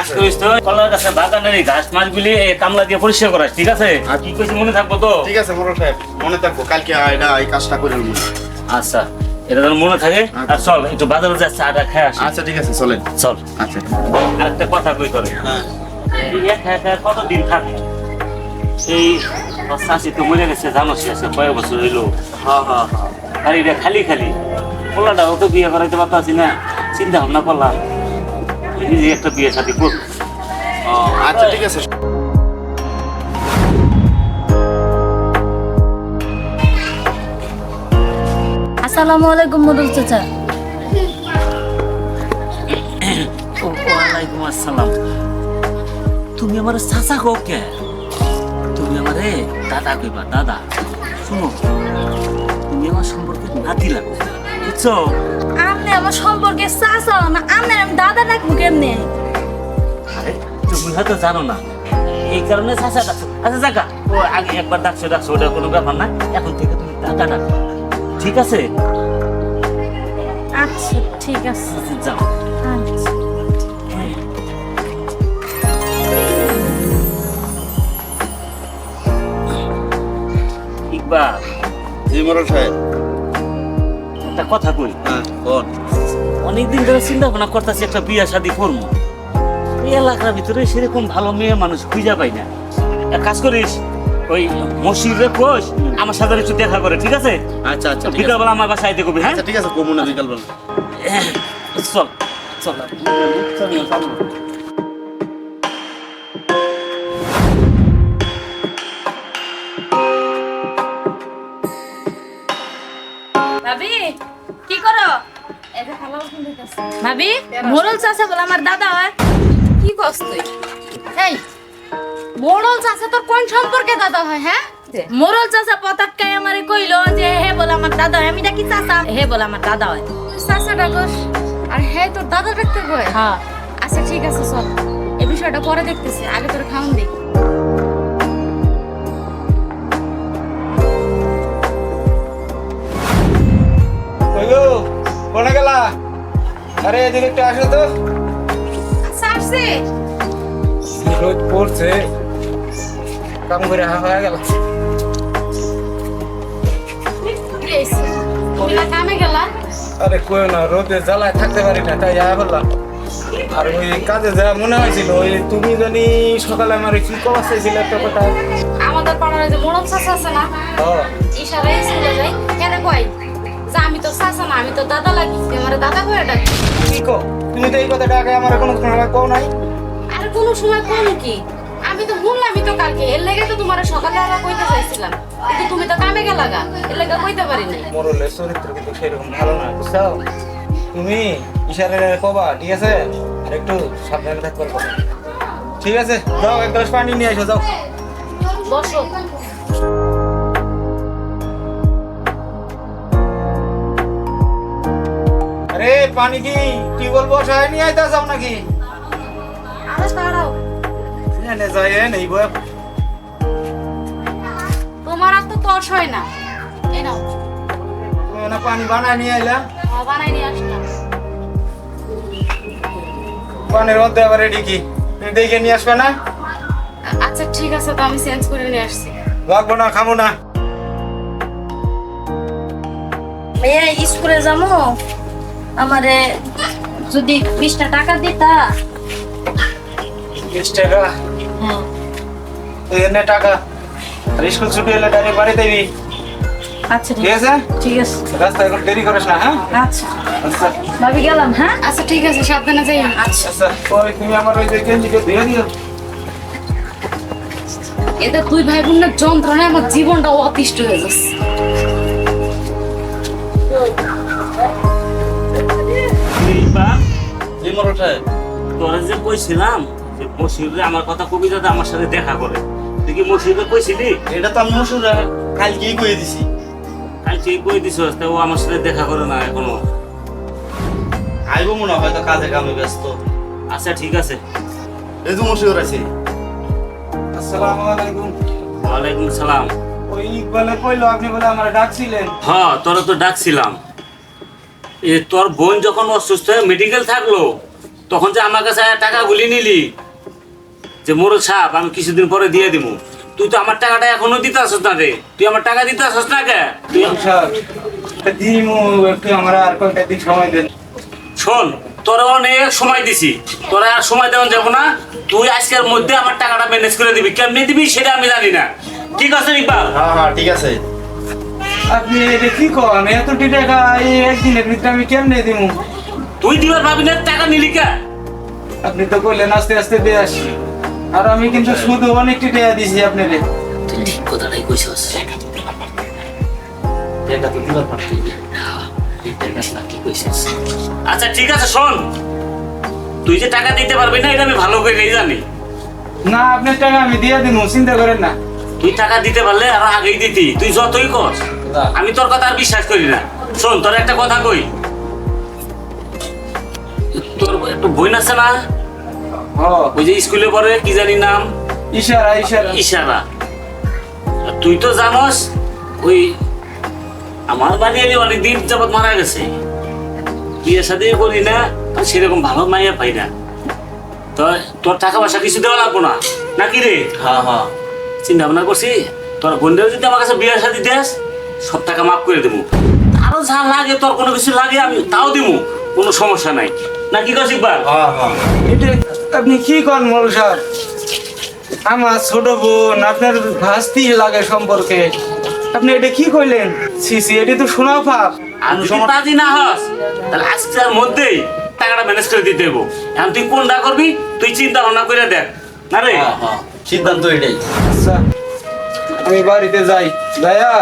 কাজ করিস তো। কলার গাছে বাগানের এই ঘাস মাছগুলি এই কামলা দিয়ে পরিষ্কার করাস ঠিক আছে? আর কি কইছি মনে থাকব তো? ঠিক আছে সাহেব মনে থাকব। কালকে এটা এই কাজটা করে নেব। আচ্ছা এটা যেন মনে থাকে? আর চল একটু বাজারে যা চাটা খেয়ে আসি। আচ্ছা ঠিক আছে চলেন। চল। আচ্ছা। আরেকটা কথা কই হ্যাঁ। কতদিন থাকে? এই শাশি তো মরে গেছে জানো শেষে কয়েক বছর হইল। হ্যাঁ হ্যাঁ হ্যাঁ। আর এটা খালি খালি। পোলাটা ওকে বিয়ে করাইতে পারতাছি না। চিন্তা ভাবনা করলাম। নিজে একটা বিয়ে সাথে করব আচ্ছা ঠিক আছে। আসসালামু আলাইকুম মডুল চাচা। ওয়ালাইকুম আসসালাম। তুমি আমার চাচা কো কে? তুমি আমারে দাদা কইবা দাদা। শুনো তুমি আমার সম্পর্কে নাতি লাগো। বুঝছ আপনি আমার সম্পর্কে চাচা না আপনি আমি দাদা ডাকবো কেমনে? আরে তুমি হয়তো জানো না এই কারণে চাচা ডাকছো। আচ্ছা জাগা ও আগে একবার ডাকছো ডাকছো ওটা কোনো ব্যাপার না এখন থেকে তুমি দাদা ডাকো। ঠিক আছে? আচ্ছা ঠিক আছে। যাও। আচ্ছা। ইকবাল। জি মোরল সাহেব। একটা কথা কই? হ্যাঁ বল অনেকদিন ধরে চিন্তা ভাবনা করতেছি একটা বিয়া শাদি করব এই এলাকার ভিতরে সেরকম ভালো মেয়ে মানুষ খুঁজা পাই না। এক কাজ করিস ওই মসিরে কোষ আমার সাথে একটু দেখা করে ঠিক আছে? আচ্ছা আচ্ছা বিকালবেলা আমার বাসায় আইতে কবি হ্যাঁ? আচ্ছা ঠিক আছে কমুনা বিকাল বেলা চল চল চল। ভাবি মোড়ল চাচা বলে আমার দাদা হয়। কি কস তুই? এই মোড়ল চাষে তোর কোন সম্পর্কে দাদা হয় হ্যাঁ? মোড়ল চাচা পতাকায় আমারে কইলো যে হে বলে আমার দাদা হয়। আমি ডাকি চাচা হে বলে আমার দাদা হয়। চাষা ডাকস? আর হ্যাঁ তোর দাদা ডাকতে কয় হ্যাঁ। আচ্ছা ঠিক আছে চল। এই বিষয়টা পরে দেখতেছি আগে তোর খাওন দিই। ওগো কোনে গেলা? আরে এদিকে একটু আসো তো। আচ্ছা আসছে। রোদ পড়ছে। কাম করে হা হয়ে গেল। আরে কই না রোদে জ্বালায় থাকতে পারি না তাই আয়া বললাম। আর ওই কাজে যা মনে হয়েছিল ওই তুমি জানি সকালে আমার কি কবার চাইছিল একটা কথা। আমাদের পাড়ার যে মোড়ল চাষা আছে না ইশারায় স্কুলে যাই কেন কয় যে আমি তো চাষা না আমি তো দাদা আমার দাদা কয়ে ডাকি। কি কো? তুমি তো এই কথাটা আগে আমার কোনো সময় কও নাই। আর কোনো সময় কোন কি? আমি তো শুনলামই তো কালকে এর লেগে তো তোমার সকালবেলা কইতে চাইছিলাম। কিন্তু তুমি তো কামে গেলা গা এর লেগে কইতে পারি নাই। মোরলের চরিত্র কিন্তু সেরকম ভালো না বুঝছ? তুমি ইশারে কবা ঠিক আছে? আর একটু সাবধানে থাকতে পারব ঠিক আছে যাও এক গ্লাস পানি নিয়ে এসো যাও। বসো। পানি কি টিউবওয়েল বসায় নিয়ে আইতা যাও নাকি? আরে দাঁড়াও এনে যায় এ নেই বয় তোমার আর তো তর্স হয় না। এই নাও। তুমি না পানি বানায় নিয়ে আইলা? খাওয়া বানাই নিয়ে আসলাম। পানির মধ্যে আবার রেডি কি? দেখে নিয়ে আসবে না? আচ্ছা ঠিক আছে তো আমি চেঞ্জ করে নিয়ে আসছি। লাগবো না খাব না। মেয়ে স্কুলে যাব? আমারে যদি বিশটা টাকা দিতা। বিশ টাকা? হ্যাঁ। এনে টাকা। স্কুল ছুটি হলে ডাইরেক্ট বাড়ি দেবি আচ্ছা। ঠিক ঠিক আছে? ঠিক আছে। রাস্তায় এখন দেরি করিস না হ্যাঁ? আচ্ছা। আচ্ছা। ভাবি গেলাম হ্যাঁ? আচ্ছা ঠিক আছে সাবধানে যাই। আচ্ছা। আচ্ছা ওই তুমি আমার ওই যে গেঞ্জিকে দিয়ে দিও। এদের দুই ভাই বোনের যন্ত্রণায় আমার জীবনটা অতিষ্ঠ হয়ে যাচ্ছে। সাহেব তোরা যে কইছিলাম যে মসিরে আমার কথা কবি দাদা আমার সাথে দেখা করে। তুই কি মসিরে কইছিলি? এটা তো আমি কালকেই কয়ে দিছি। কাল তুই কই দিছ ও আমার সাথে দেখা করে না এখনও। আইবো মনে হয় হয়তো কাজে কামে ব্যস্ত। আচ্ছা ঠিক আছে। এই তো আছে। আসসালামু আলাইকুম। ওয়ালাইকুম সালাম। ওই ইকবালে কইলো আপনি বলে আমার ডাকছিলেন। হ্যাঁ তোরা তো ডাকছিলাম। এ তোর বোন যখন অসুস্থ হয়ে মেডিকেল থাকল তখন যে আমার কাছে টাকা গুলি নিলি যে মোর সাপ আমি কিছুদিন পরে দিয়ে দিব তুই তো আমার টাকাটা এখনও দিতে আসছ না রে। তুই আমার টাকা দিতে আসছ না কে? তুই দিমু একটু আমরা আর কয়েকটা দিন সময় দেন। শোন তোরা অনেক সময় দিছি। তোরা আর সময় দেওয়া যাব না। তুই আজকের মধ্যে আমার টাকাটা ম্যানেজ করে দিবি। কেমনি দিবি সেটা আমি জানি না। ঠিক আছে ইকবাল? হ্যাঁ হ্যাঁ ঠিক আছে। আপনি এটা কি করেন? এতটি টাকা এই একদিনের ভিতরে আমি কেমনে দিমু? তুই দিবার ভাবি না টাকা নিলি কে? আপনি তো বললেন আস্তে আস্তে দিয়ে আসি। আর আমি কিন্তু শুধু অনেকটি টাকা দিছি আপনারে। তুই ঠিক কথাটাই কইছস। টাকা তো দিবার পারতি। কইছস? আচ্ছা ঠিক আছে শোন। তুই যে টাকা দিতে পারবি না এটা আমি ভালো করে জানি। না আপনার টাকা আমি দিয়ে দিমু চিন্তা করেন না। তুই টাকা দিতে পারলে আরও আগেই দিতি। তুই যতই কর। আমি তোর কথা আর বিশ্বাস করি না। শোন তোর একটা কথা কই। একটু বই আছে না? হ ওই যে স্কুলে পড়ে কি জানি নাম? ইশারা ইশারা। ইশারা। তুই তো জানোস ওই আমার বাড়ি আমি অনেকদিন যাবৎ মারা গেছে। বিয়ে সাথে করি না সেরকম ভালো মাইয়া পাই না। তো তোর টাকা পয়সা কিছু দেওয়া লাগবো না? নাকি রে? হ্যাঁ হ্যাঁ। চিন্তা ভাবনা করছি তোর বোনদের যদি আমার কাছে বিয়ের সাথে দেস সব টাকা মাফ করে দেবো। আরও যা লাগে তোর কোনো কিছু লাগে আমি তাও দেবো কোনো সমস্যা নাই। নাকি কৌশিক বার হ্যাঁ হ্যাঁ এটা আপনি কি করেন মল স্যার আমার ছোট বোন আপনার ভাস্তি লাগে সম্পর্কে। আপনি এটা কি কইলেন? সি সি এটা তো শোনা পাপ। যদি রাজি না হস? তাহলে আজকের মধ্যেই টাকাটা ম্যানেজ করে দিতে দেবো এখন তুই কোনটা করবি? তুই চিন্তা ভাবনা করে দেখ। না রে? হ্যাঁ হ্যাঁ সিদ্ধান্ত এটাই। আচ্ছা আমি বাড়িতে যাই। যাইয়া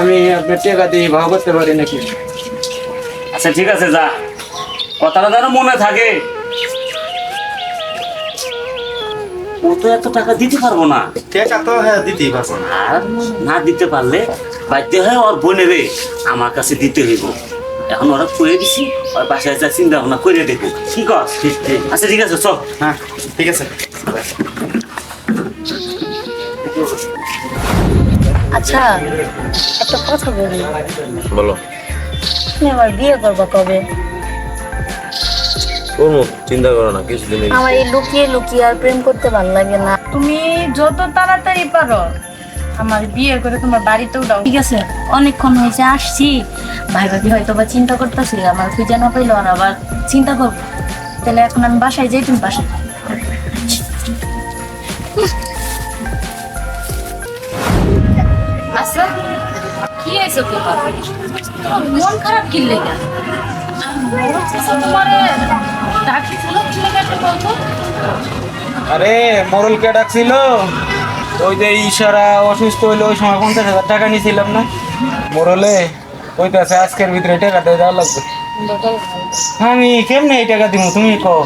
আমি আপনার টাকা দিয়ে ভাব করতে পারি নাকি? আচ্ছা ঠিক আছে যা। কথাটা যেন মনে থাকে। ও তো এত টাকা দিতে পারব না। টাকা তো হ্যাঁ দিতেই পারব না। আর না দিতে পারলে বাধ্য হয় ওর বোনেরে আমার কাছে দিতে হইব। এখন ওরা করে দিছি ওর বাসায় যা চিন্তা ভাবনা করে দেখো। কি কর? আচ্ছা ঠিক আছে চল। হ্যাঁ ঠিক আছে। আচ্ছা একটা কথা বলি। বলো। তুমি আমার বিয়ে করব কবে? করব? চিন্তা করো না কিছুদিন আমার এই লুকিয়ে লুকিয়ে আর প্রেম করতে ভালো লাগে না। তুমি যত তাড়াতাড়ি পারো আমার বিয়ে করে তোমার বাড়িতেও দাও ঠিক আছে অনেকক্ষণ হয়েছে আসছি। ভাই ভাবি হয়তো বা চিন্তা করতেছি আমার খুঁজে না পাইলো আর আবার চিন্তা করব। তাহলে এখন আমি বাসায় যাই তুমি বাসায় আচ্ছা কি হয়েছে তোমার? তোমার মন খারাপ কি লেগে তোমারে ডাকিছিল কি বলতো। আরে মোরলকে ডাকছিল। ওই যে ইশারা অসুস্থ হইল ওই সময় পঞ্চাশ হাজার টাকা নিয়েছিলাম না? মোরলে ওইটাছে আজকের ভিতরে টাকাটা দেওয়া লাগবে। আমি কেমনে এই টাকা দিব তুমি কো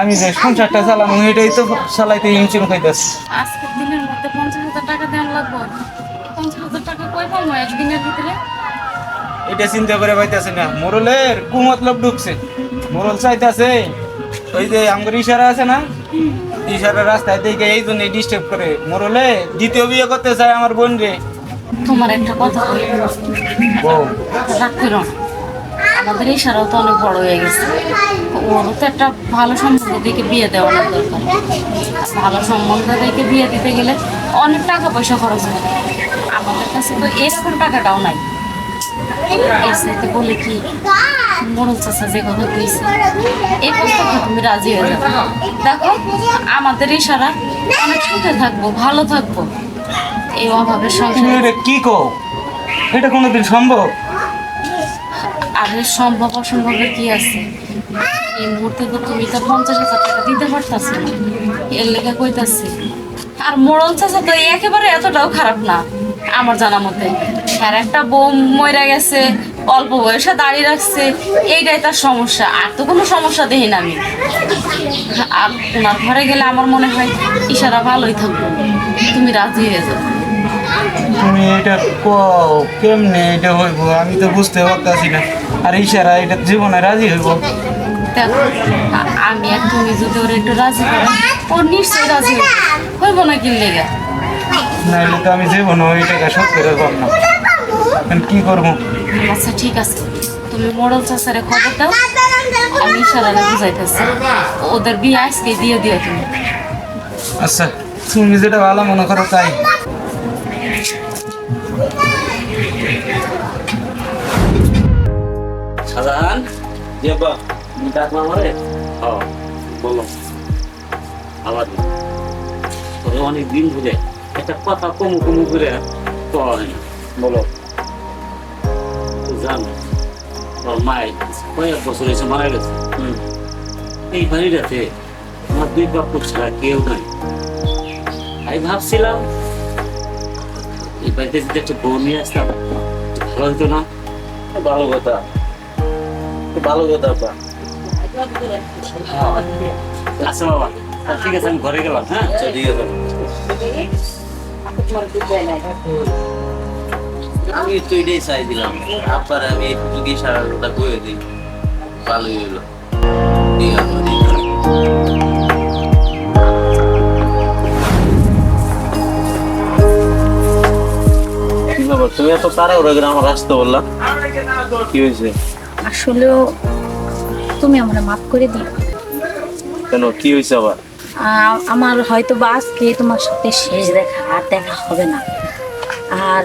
আমি যে সংসারটা চালাম এটাই তো চালাইতে ইনচুন খাইতেছি। আজকের দিনের মধ্যে পঞ্চাশ হাজার টাকা দেওয়ার লাগবে। পঞ্চাশ হাজার টাকা কই পাবো একদিনের ভিতরে? এটা চিন্তা করে পাইতেছে না। মোরলের কুমতলব ঢুকছে। মোরল চাইতেছে ওই যে আমার ইশারা আছে না? ইশারা রাস্তায় দেখে এই জন্য ডিস্টার্ব করে। মোরলে দ্বিতীয় বিয়ে করতে চায় আমার বোন রে। তোমার একটা কথা রাগ করো আমাদের এই সারাও তো অনেক বড় হয়ে গেছে। ওরও তো একটা ভালো সম্বন্ধ দেখে বিয়ে দেওয়া দরকার ভালো সম্বন্ধ দেখে বিয়ে দিতে গেলে অনেক টাকা পয়সা খরচ হয়। আমাদের কাছে তো এরকম টাকাটাও নাই। এর সাথে বলে কি? মরল চাষা যে কথা কইছে এই প্রস্তাবে তুমি রাজি হয়ে যাবে। দেখো আমাদের এই সারা অনেক সুখে থাকব ভালো থাকব। এই অভাবের সংসার। এটা কি কো এটা কোনোদিন সম্ভব? আরে সম্ভব অসম্ভবের কি আছে? এই মুহূর্তে তো তুমি তো পঞ্চাশ হাজার টাকা দিতে পারতাছ না। এর লেগে কইতাছি। আর মোড়ল চাচা তো একেবারে এতটাও খারাপ না আমার জানা মতে। আর একটা বউ মরে গেছে অল্প বয়সে দাঁড়িয়ে রাখছে এইটাই তার সমস্যা। আর তো কোনো সমস্যা দেখি না আমি। আর ওনার ঘরে গেলে আমার মনে হয় ইশারা ভালোই থাকব। তুমি রাজি হয়ে যাও। তুমি এটা কও কেমনে এটা হইব? আমি তো বুঝতে পারতাছি না। আর ইশারা এটা জীবনে রাজি হইব? দেখো আমি আর তুমি যদি ওর একটু রাজি করো ও নিশ্চয়ই রাজি হইব। না কি লেগে? নাইলে তো আমি জীবনে ওই টাকা শোধ করে না। কি করব? আচ্ছা ঠিক আছে। তুমি মোড়ল চাচারে খবর দাও আমি ইশারারে বুঝাইতেছি। ওদের বিয়ে আজকে দিয়ে দিও তুমি। আচ্ছা তুমি যেটা ভালো মনে করো তাই। সাজান জি আব্বা তুমি ডাকবো আমারে। হ্যাঁ বলো। আবার তোরে অনেক দিন ধরে একটা কথা কমু কমু করে কয় না। বলো। জান। তোর মায়ের কয়েক বছর এসে মারা গেছে। এই বাড়িটাতে আমার দুই বাপু ছাড়া কেউ নাই। আমি ভাবছিলাম এই বাড়িতে যদি একটা বউ নিয়ে আসতাম ভালো হতো না? ভালো কথা। ভালো কথা আব্বা আচ্ছা বাবা। ঠিক আছে আমি ঘরে গেলাম হ্যাঁ? আচ্ছা ঠিক আছে। আমি তো এটাই চাই দিলাম আব্বার আমি একটু কি সারা কথা কয়ে দিই ভালোই হলো। তুমি এত তাড়াহুড়ো করে আমার আসতে বললা? কি হয়েছে? আসলেও তুমি আমার মাফ করে দিও। কেন কি হয়েছে আবার? আমার হয়তো বা আজকে তোমার সাথে শেষ দেখা আর দেখা হবে না। আর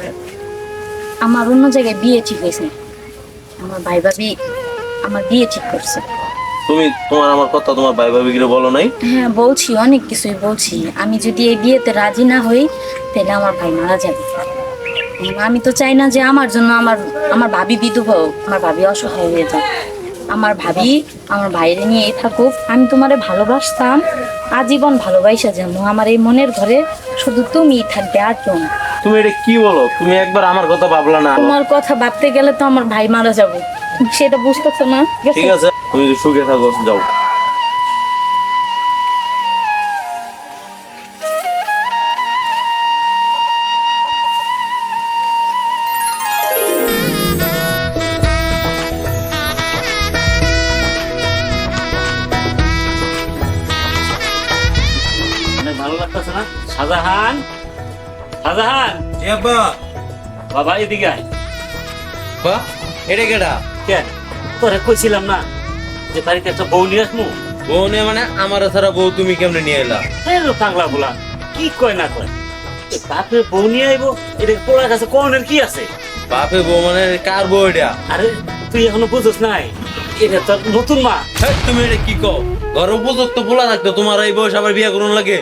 আমার অন্য জায়গায় বিয়ে ঠিক হয়েছে। আমার ভাই ভাবি আমার বিয়ে ঠিক করছে। তুমি তোমার আমার কথা তোমার ভাই ভাবি গিয়ে বলো নাই? হ্যাঁ বলছি অনেক কিছুই বলছি। আমি যদি এই বিয়েতে রাজি না হই তাহলে আমার ভাই মারা যাবে। আমি তো চাই না যে আমার জন্য আমার আমার ভাবি বিধবা হোক আমার ভাবি অসহায় হয়ে যাক। আমার ভাবি আমার বাইরে নিয়েই থাকুক। আমি তোমারে ভালোবাসতাম আজীবন ভালোবাসা যাব আমার এই মনের ঘরে শুধু তুমিই থাকবে আর কেউ না। তুমি এটা কি বলো? তুমি একবার আমার কথা ভাবলা না। তোমার কথা ভাবতে গেলে তো আমার ভাই মারা যাবে। সেটা বুঝতেছো না? ঠিক আছে? তুমি সুখে থাকো যাও। আব্বা বাবা এদিকে আয়। বা এটা কেডা? কেন? তোরে কইছিলাম না যে বাড়িতে একটা বউ নিয়ে আসমু বউ নে মানে আমার ছাড়া বউ তুমি কেমনে নিয়ে এলা? পাগলা বলা কি কয় না কয়? এ বাপের বউ নিয়ে আইবো এটা কাছে কোনের কি আছে? বাপে বউ মানে কার বউ এটা? আরে তুই এখনও বুঝোস নাই এটা তোর নতুন মা। তুমি এটা কি কও? ঘর উপযুক্ত পোলা থাকতো তোমার এই বয়স আবার বিয়ে করুন লাগে?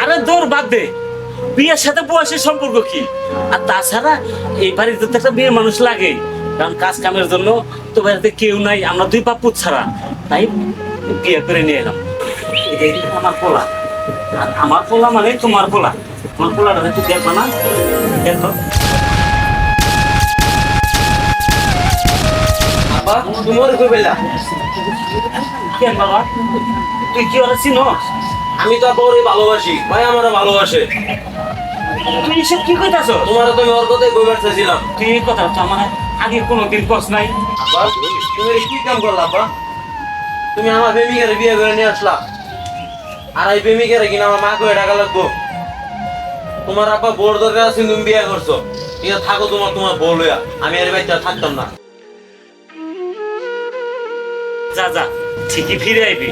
আরে দৌড় বাদ দে। বিয়ের সাথে বয়সের সম্পর্ক কি? আর তাছাড়া এই বাড়িতে তো একটা মেয়ে মানুষ লাগে। কারণ কাজ কামের জন্য তো বাড়িতে কেউ নাই, আমরা দুই পাপুত ছাড়া। তাই বিয়ে করে নিয়ে এলাম। আমার পোলা। আর আমার পোলা মানে তোমার পোলা। তোমার পোলাটা একটু দেখবা না। দেখো। বাবা কই কেন বাবা? তুই কি ওরা চিনস? আমি তো বউরে ভালোবাসি। ভাই আমারও ভালোবাসে। তুই এসব কি কইতাছ? তোমার তো আমি ওর কথাই কইবার চাইছিলাম। তুই এই কথা তো আমার আগে কোনোদিন কস নাই। আব্বা তুমি কি কাম করলা আব্বা? তুমি আমার প্রেমিকারে বিয়ে করে নিয়ে আসলা। আর এই প্রেমিকারে কিনা আমার মা কয়ে টাকা লাগবো। তোমার আব্বা বোর দরকার আছে তুমি বিয়ে করছ। ঠিক আছে থাকো তোমার তোমার বউ লইয়া। আমি এর বাচ্চা থাকতাম না। যা যা ঠিকই ফিরে আইবি।